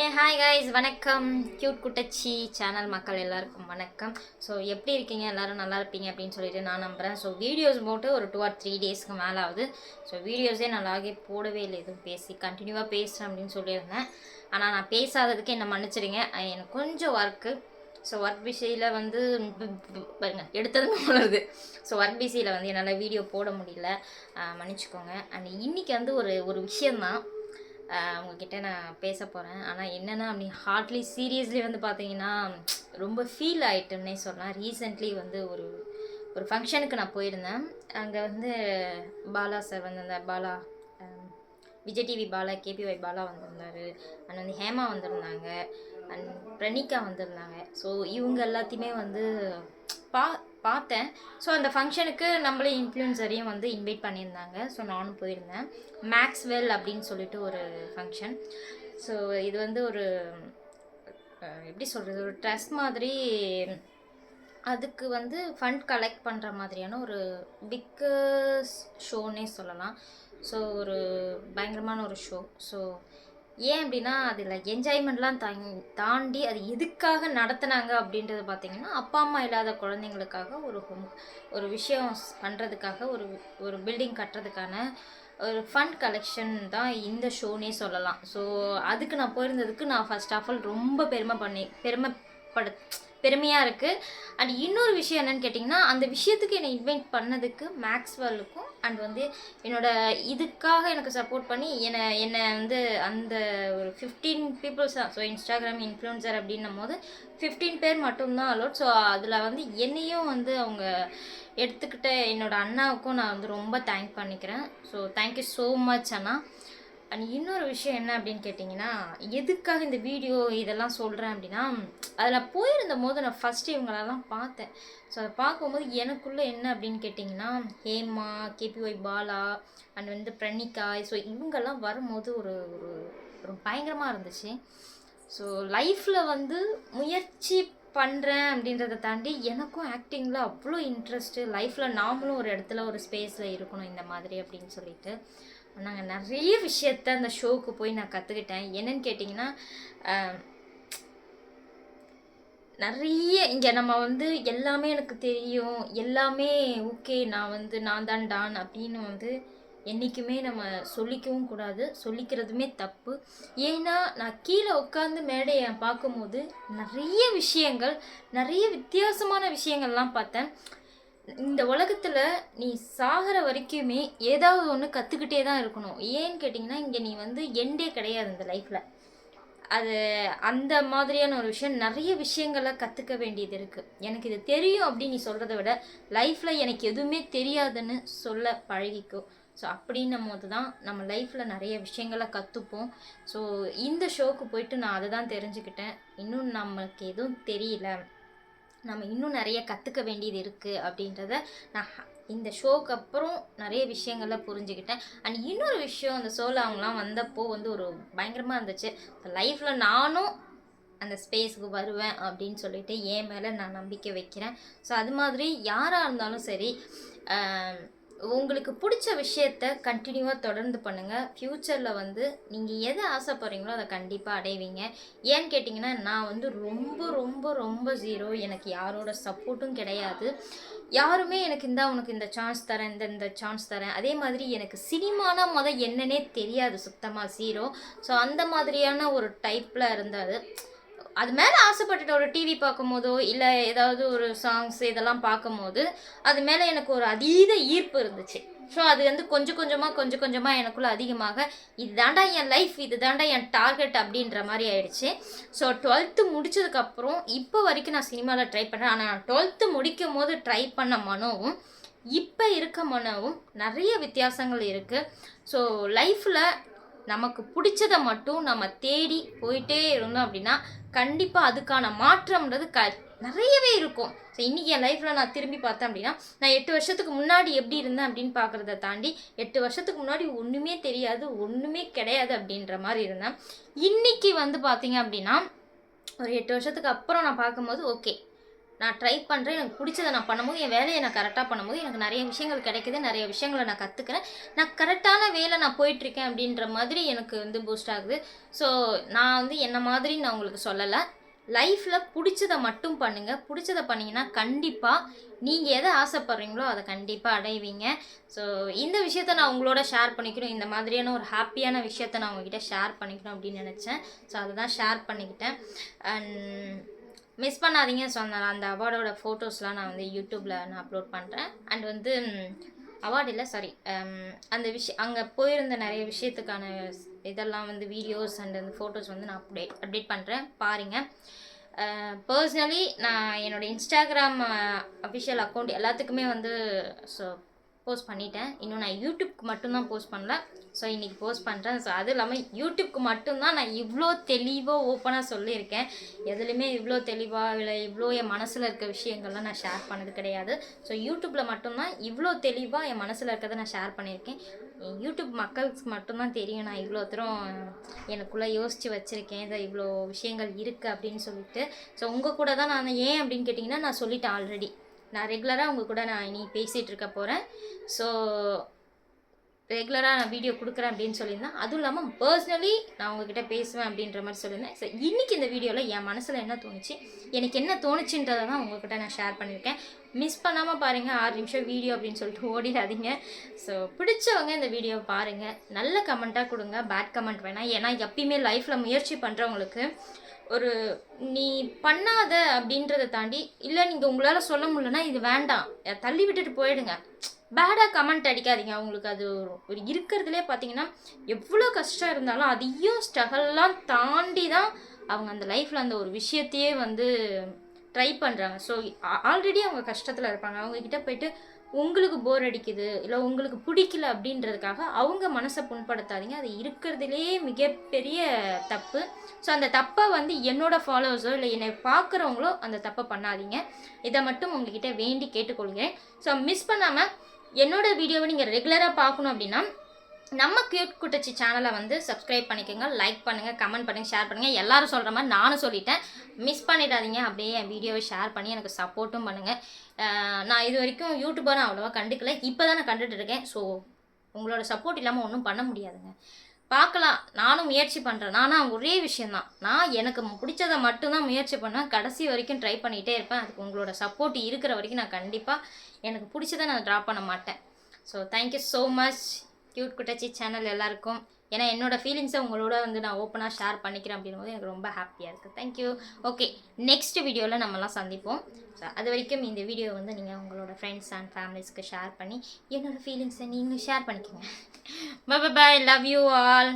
ஏ hi guys வணக்கம். Cute குட்டச்சி channel மக்கள் எல்லாருக்கும் வணக்கம். ஸோ எப்படி இருக்கீங்க? எல்லோரும் நல்லா இருப்பீங்க அப்படின்னு சொல்லிட்டு நான் நம்புகிறேன் ஸோ வீடியோஸ் போட்டு ஒரு டூ ஆர் த்ரீ டேஸ்க்கு மேலே ஆகுது ஸோ வீடியோஸே நல்லாவே போடவே இல்லை. எதுவும் பேசி கண்டினியூவாக பேசுகிறேன் அப்படின்னு சொல்லியிருந்தேன். ஆனால் நான் பேசாததுக்கு என்னை மன்னிச்சிடுங்க. எனக்கு கொஞ்சம் ஒர்க்கு ஸோ ஒர்க் பிஸியில் வந்து பாருங்க எடுத்ததுமே வளருது ஸோ ஒர்க் பிஸியில் வந்து என்னால் வீடியோ போட முடியல. மன்னிச்சிக்கோங்க மன்னிச்சுக்கோங்க. அண்ட் இன்றைக்கி வந்து ஒரு ஒரு விஷயந்தான் அவங்கக்கிட்ட நான் பேச போகிறேன் ஆனால் என்னென்னா அப்படி ஹார்ட்லி சீரியஸ்லி வந்து பார்த்தீங்கன்னா ரொம்ப ஃபீல் ஆகிட்டோம்னே சொல்லலாம். ரீசெண்ட்லி வந்து ஒரு ஒரு ஃபங்க்ஷனுக்கு நான் போயிருந்தேன். அங்கே வந்து பாலா சார் வந்திருந்தார். பாலா விஜய் டிவி பாலா கேபிஒய் பாலா வந்திருந்தார். அண்ட் வந்து ஹேமா வந்திருந்தாங்க. அண்ட் பிரணிகா வந்திருந்தாங்க. ஸோ இவங்க எல்லாத்தையுமே வந்து பா பார்த்தேன். ஸோ அந்த ஃபங்க்ஷனுக்கு நம்மளே இன்ஃப்ளூயன்சரையும் வந்து இன்வைட் பண்ணியிருந்தாங்க. ஸோ நானும் போயிருந்தேன். மேக்ஸ்வெல் அப்படின்னு சொல்லிட்டு ஒரு ஃபங்க்ஷன் ஸோ இது வந்து ஒரு எப்படி சொல்கிறது ஒரு ட்ரெஸ் மாதிரி அதுக்கு வந்து ஃபண்ட் கலெக்ட் பண்ணுற மாதிரியான ஒரு பிக்கஸ் ஷோன்னே சொல்லலாம். ஸோ ஒரு பயங்கரமான ஒரு ஷோ ஸோ ஏன் அப்படின்னா அதில் என்ஜாய்மெண்ட்லாம் தாங் தாண்டி அது எதுக்காக நடத்துனாங்க அப்படின்றது பார்த்தீங்கன்னா அப்பா அம்மா இல்லாத குழந்தைங்களுக்காக ஒரு ஹோம் ஒரு விஷயம் பண்ணுறதுக்காக ஒரு ஒரு பில்டிங் கட்டுறதுக்கான ஒரு ஃபண்ட் கலெக்ஷன் தான் இந்த ஷோனே சொல்லலாம். ஸோ அதுக்கு நான் போயிருந்ததுக்கு நான் ஃபர்ஸ்ட் ஆஃப் ஆல் ரொம்ப பெருமை பண்ணி பெருமைப்படு பெருமையாக இருக்குது அண்ட் இன்னொரு விஷயம் என்னன்னு கேட்டிங்கன்னா அந்த விஷயத்துக்கு என்னை இன்வைட் பண்ணதுக்கு மேக்ஸ்வெல்லுக்கும் அண்ட் வந்து என்னோடய இதுக்காக எனக்கு சப்போர்ட் பண்ணி என்னை என்னை வந்து அந்த ஒரு ஃபிஃப்டீன் பீப்புள்ஸ் தான் ஸோ இன்ஸ்டாகிராம் இன்ஃப்ளூன்சர் அப்படின்னும் போது ஃபிஃப்டீன் பேர் மட்டும்தான் அலோட் ஸோ அதில் வந்து என்னையும் வந்து அவங்க எடுத்துக்கிட்ட என்னோடய அண்ணாவுக்கும் நான் வந்து ரொம்ப தேங்க் பண்ணிக்கிறேன். So thank you so much Anna. And இன்னொரு விஷயம் என்ன அப்படின்னு கேட்டிங்கன்னா எதுக்காக இந்த வீடியோ இதெல்லாம் சொல்கிறேன் அப்படின்னா அதில் போயிருந்த போது நான் ஃபஸ்ட்டு இவங்களெல்லாம் பார்த்தேன். ஸோ அதை பார்க்கும்போது எனக்குள்ளே என்ன அப்படின்னு கேட்டிங்கன்னா ஹேமா கேபிஒய் பாலா அண்ட் வந்து பிரணிகா ஸோ இவங்கெல்லாம் வரும்போது ஒரு ஒரு ஒரு பயங்கரமாக இருந்துச்சு. ஸோ லைஃப்பில் வந்து முயற்சி பண்ணுறேன் அப்படின்றத தாண்டி எனக்கும் ஆக்டிங்கில் அவ்வளோ இன்ட்ரெஸ்ட்டு லைஃப்பில் நாமளும் ஒரு இடத்துல ஒரு ஸ்பேஸில் இருக்கணும் இந்த மாதிரி அப்படின்னு சொல்லிட்டு. நாங்கள் நிறைய விஷயத்த அந்த ஷோவுக்கு போய் நான் கற்றுக்கிட்டேன் என்னன்னு கேட்டிங்கன்னா நிறைய இங்கே நம்ம வந்து எல்லாமே எனக்கு தெரியும். எல்லாமே ஓகே நான் வந்து நான் தான் டான் அப்படின்னு வந்து என்றைக்குமே நம்ம சொல்லிக்கவும் கூடாது. சொல்லிக்கிறதுமே தப்பு. ஏன்னா நான் கீழே உட்காந்து மேடையை பார்க்கும்போது நிறைய விஷயங்கள் நிறைய வித்தியாசமான விஷயங்கள்லாம் பார்த்தேன். இந்த உலகத்தில் நீ சாகிற வரைக்குமே ஏதாவது ஒன்று கற்றுக்கிட்டே தான் இருக்கணும். ஏன்னு கேட்டிங்கன்னா இங்கே நீ வந்து எண்டே கிடையாது இந்த லைஃப்பில் அது அந்த மாதிரியான ஒரு விஷயம் நிறைய விஷயங்களை கற்றுக்க வேண்டியது இருக்குது எனக்கு இது தெரியும் அப்படின்னு நீ சொல்கிறத விட லைஃப்பில் எனக்கு எதுவுமே தெரியாதுன்னு சொல்ல பழகிக்கோ. ஸோ அப்படின்னும் போது தான் நம்ம லைஃப்பில் நிறைய விஷயங்களை கற்றுப்போம் ஸோ இந்த ஷோக்கு போயிட்டு நான் அதை தான் தெரிஞ்சுக்கிட்டேன். இன்னும் நமக்கு எதுவும் தெரியல. நம்ம இன்னும் நிறைய கற்றுக்க வேண்டியது இருக்குது அப்படின்றத நான் இந்த ஷோக்கு அப்புறம் நிறைய விஷயங்களை புரிஞ்சுக்கிட்டேன் அண்ட் இன்னொரு விஷயம் அந்த ஷோவில் அவங்களாம் வந்தப்போ வந்து ஒரு பயங்கரமாக இருந்துச்சு. லைஃப்பில் நானும் அந்த ஸ்பேஸ்க்கு வருவேன் அப்படின்னு சொல்லிட்டு என் மேலே நான் நம்பிக்கை வைக்கிறேன். ஸோ அது மாதிரி யாராக இருந்தாலும் சரி உங்களுக்கு பிடிச்ச விஷயத்த கண்டினியூவாக தொடர்ந்து பண்ணுங்கள் ஃப்யூச்சரில் வந்து நீங்கள் எதை ஆசைப்படுறீங்களோ அதை கண்டிப்பாக அடைவீங்க. ஏன்னு கேட்டிங்கன்னா நான் வந்து ரொம்ப ரொம்ப ரொம்ப ஜீரோ எனக்கு யாரோட சப்போர்ட்டும் கிடையாது. யாருமே எனக்கு இந்த உனக்கு இந்த சான்ஸ் தரேன் இந்த இந்த சான்ஸ் தரேன். அதே மாதிரி எனக்கு சினிமானா மொதல் என்னன்னே தெரியாது சுத்தமாக ஜீரோ ஸோ அந்த மாதிரியான ஒரு டைப்பில் இருந்தது அது மேலே ஆசைப்பட்டுட்டு ஒரு டிவி பார்க்கும்போதோ இல்லை ஏதாவது ஒரு சாங்ஸ் இதெல்லாம் பார்க்கும்போது அது மேலே எனக்கு ஒரு அதீத ஈர்ப்பு இருந்துச்சு. ஸோ அது வந்து கொஞ்சம் கொஞ்சமாக கொஞ்சம் கொஞ்சமாக எனக்குள்ளே அதிகமாக இதுதாண்டா என் லைஃப் இதுதாண்டா என் டார்கெட் அப்படின்ற மாதிரி ஆயிடுச்சு. ஸோ டுவெல்த்து முடிச்சதுக்கப்புறம் இப்போ வரைக்கும் நான் சினிமாவில் ட்ரை பண்ணுறேன் ஆனால் நான் டுவெல்த்து முடிக்கும் போது ட்ரை பண்ண மனோவும் இப்போ இருக்க மனவும் நிறைய வித்தியாசங்கள் இருக்குது ஸோ லைஃப்பில் நமக்கு பிடிச்சதை மட்டும் நம்ம தேடி போயிட்டே இருந்தோம் அப்படின்னா கண்டிப்பாக அதுக்கான மாற்றம்ன்றது க நிறையவே இருக்கும். ஸோ இன்றைக்கி என் லைஃப்பில் நான் திரும்பி பார்த்தேன் அப்படின்னா நான் எட்டு வருஷத்துக்கு முன்னாடி எப்படி இருந்தேன் அப்படின்னு பார்க்குறத தாண்டி எட்டு வருஷத்துக்கு முன்னாடி ஒன்றுமே தெரியாது ஒன்றுமே கிடையாது அப்படின்ற மாதிரி இருந்தேன். இன்னைக்கு வந்து பார்த்தீங்க அப்படின்னா ஒரு எட்டு வருஷத்துக்கு அப்புறம் நான் பார்க்கும்போது ஓகே நான் ட்ரை பண்ணுறேன் எனக்கு பிடிச்சதை நான் பண்ணும்போது என் வேலையை நான் கரெக்டாக பண்ணும்போது எனக்கு நிறைய விஷயங்கள் கிடைக்குது நிறைய விஷயங்களை நான் கற்றுக்கிறேன் நான் கரெக்டான வேலை நான் போயிட்டுருக்கேன் அப்படின்ற மாதிரி எனக்கு வந்து பூஸ்ட் ஆகுது. ஸோ நான் வந்து என்ன மாதிரி நான் உங்களுக்கு சொல்லலை. லைஃப்பில் பிடிச்சதை மட்டும் பண்ணுங்கள் பிடிச்சதை பண்ணிங்கன்னா கண்டிப்பாக நீங்கள் எதை ஆசைப்பட்றீங்களோ அதை கண்டிப்பாக அடைவீங்க. ஸோ இந்த விஷயத்த நான் உங்களோட ஷேர் பண்ணிக்கணும். இந்த மாதிரியான ஒரு ஹாப்பியான விஷயத்த நான் உங்ககிட்ட ஷேர் பண்ணிக்கணும் அப்படின்னு நினச்சேன். ஸோ அதை தான் ஷேர் பண்ணிக்கிட்டேன். அண்ட் மிஸ் பண்ணாதீங்க சொன்னேன் அந்த அவார்டோட ஃபோட்டோஸ்லாம் நான் வந்து யூடியூப்பில் நான் அப்லோட் பண்ணுறேன் அண்ட் வந்து அவார்டு இல்லை சாரி அந்த விஷயம் அங்கே போயிருந்த நிறைய விஷயத்துக்கான இதெல்லாம் வந்து வீடியோஸ் அண்ட் அந்த ஃபோட்டோஸ் வந்து நான் அப்டேட் அப்டேட் பண்ணுறேன் பாருங்கள் பர்சனலி நான் என்னோடய இன்ஸ்டாகிராம் அஃபிஷியல் அக்கௌண்ட் எல்லாத்துக்குமே வந்து ஸோ போஸ்ட் பண்ணிட்டேன். இன்னும் நான் யூடியூப்க்கு மட்டும்தான் போஸ்ட் பண்ணல. ஸோ இன்றைக்கி போஸ்ட் பண்ணுறேன் ஸோ அதுவும் இல்லாமல் யூடியூப்க்கு மட்டும்தான் நான் இவ்வளோ தெளிவாக ஓப்பனாக சொல்லியிருக்கேன். எதுலேயுமே இவ்வளோ தெளிவாக இல்லை இவ்வளோ என் மனசில் இருக்க விஷயங்கள்லாம் நான் ஷேர் பண்ணது கிடையாது. ஸோ யூடியூப்பில் மட்டும்தான் இவ்வளோ தெளிவாக என் மனசில் இருக்கிறத நான் ஷேர் பண்ணியிருக்கேன். யூடியூப் மக்களுக்கு மட்டும்தான் தெரியும். நான் இவ்வளோ தூரம் எனக்குள்ளே யோசித்து வச்சுருக்கேன். இதை இவ்வளோ விஷயங்கள் இருக்குது அப்படின்னு சொல்லிட்டு. ஸோ உங்கள் கூட தான் நான் ஏன் அப்படின்னு கேட்டிங்கன்னா நான் சொல்லிட்டேன் ஆல்ரெடி நான் ரெகுலராக உங்கள் கூட நான் இனி பேசிகிட்டு இருக்க போகிறேன் ஸோ ரெகுலராக நான் வீடியோ கொடுக்குறேன் அப்படின்னு சொல்லியிருந்தேன். அதுவும் இல்லாமல் பர்சனலி நான் உங்ககிட்ட பேசுவேன் அப்படின்ற மாதிரி சொல்லியிருந்தேன். ஸோ இன்றைக்கி இந்த வீடியோவில் என் மனசில் என்ன தோணுச்சு? எனக்கு என்ன தோணுச்சுன்றதை தான் உங்ககிட்ட நான் ஷேர் பண்ணியிருக்கேன். மிஸ் பண்ணாமல் பாருங்கள் ஆறு நிமிஷம் வீடியோ அப்படின்னு சொல்லிட்டு ஓடிடாதீங்க. ஸோ பிடிச்சவங்க இந்த வீடியோவை பாருங்கள் நல்ல கமெண்ட்டாக கொடுங்க. பேட் கமெண்ட் வேணாம். ஏன்னா எப்பயுமே லைஃப்பில் முயற்சி பண்ணுறவங்களுக்கு ஒரு நீ பண்ணாத அப்படின்றத தாண்டி இல்லை நீங்கள் உங்களால் சொல்ல முடியலன்னா இது வேண்டாம். தள்ளி விட்டுட்டு போயிடுங்க. பேடாக கமெண்ட் அடிக்காதீங்க. அவங்களுக்கு அது ஒரு- ஒரு இருக்கிறதுலே பார்த்தீங்கன்னா எவ்வளோ கஷ்டம் இருந்தாலும் அதையும் ஸ்ட்ரகல்லாம் தாண்டி தான் அவங்க அந்த லைஃப்பில் அந்த ஒரு விஷயத்தையே வந்து ட்ரை பண்ணுறாங்க ஸோ ஆல்ரெடி அவங்க கஷ்டத்தில் இருப்பாங்க. அவங்கக்கிட்ட போயிட்டு உங்களுக்கு போர் அடிக்குது இல்லை உங்களுக்கு பிடிக்கல அப்படின்றதுக்காக அவங்க மனசை புண்படுத்தாதீங்க. அது இருக்கிறதுலே மிகப்பெரிய தப்பு. ஸோ அந்த தப்பை வந்து என்னோட ஃபாலோவர்ஸோ இல்லை என்னை பார்க்குறவங்களோ அந்த தப்பை பண்ணாதீங்க. இதை மட்டும் உங்ககிட்ட வேண்டி கேட்டுக்கொள்கிறேன். ஸோ மிஸ் பண்ணாமல் என்னோடய வீடியோவை நீங்கள் ரெகுலராக பார்க்கணும் அப்படின்னா நம்ம கியூட் குட்டச்சி சேனலை வந்து சப்ஸ்கிரைப் பண்ணிக்கோங்க லைக் பண்ணுங்கள் கமெண்ட் பண்ணுங்கள் ஷேர் பண்ணுங்கள் எல்லாரும் சொல்கிற மாதிரி நானும் சொல்லிட்டேன். மிஸ் பண்ணிடாதீங்க. அப்படியே என் வீடியோவை ஷேர் பண்ணி எனக்கு சப்போர்ட்டும் பண்ணுங்கள் நான் இது வரைக்கும் யூடியூபரும் அவ்வளோவா கண்டுக்கல. இப்போ தான் நான் கண்டுட்டு இருக்கேன். ஸோ உங்களோட சப்போர்ட் இல்லாமல் ஒன்றும் பண்ண முடியாதுங்க. பார்க்கலாம். நானும் முயற்சி பண்ணுறேன் நானும் ஒரே விஷயந்தான் நான் எனக்கு பிடிச்சதை மட்டும்தான் முயற்சி பண்ணேன் கடைசி வரைக்கும் ட்ரை பண்ணிகிட்டே இருப்பேன். அதுக்கு உங்களோட சப்போர்ட் இருக்கிற வரைக்கும் நான் கண்டிப்பாக எனக்கு பிடிச்சதை நான் ட்ரா பண்ண மாட்டேன். So thank you so much cute Kuttachi channel எல்லாருக்கும். ஏன்னா என்னோட ஃபீலிங்ஸை உங்களோட வந்து நான் ஓப்பனாக ஷேர் பண்ணிக்கிறேன் அப்படிங்கும்போது எனக்கு ரொம்ப ஹாப்பியாக இருக்குது தேங்க்யூ ஓகே நெக்ஸ்ட் வீடியோவில் நம்மலாம் சந்திப்போம். ஸோ அது வரைக்கும் இந்த வீடியோ வந்து நீங்கள் உங்களோட ஃப்ரெண்ட்ஸ் அண்ட் ஃபேமிலிஸ்க்கு ஷேர் பண்ணி என்னோடய ஃபீலிங்ஸை நீங்கள் ஷேர் பண்ணிக்கோங்க. Bye bye love you all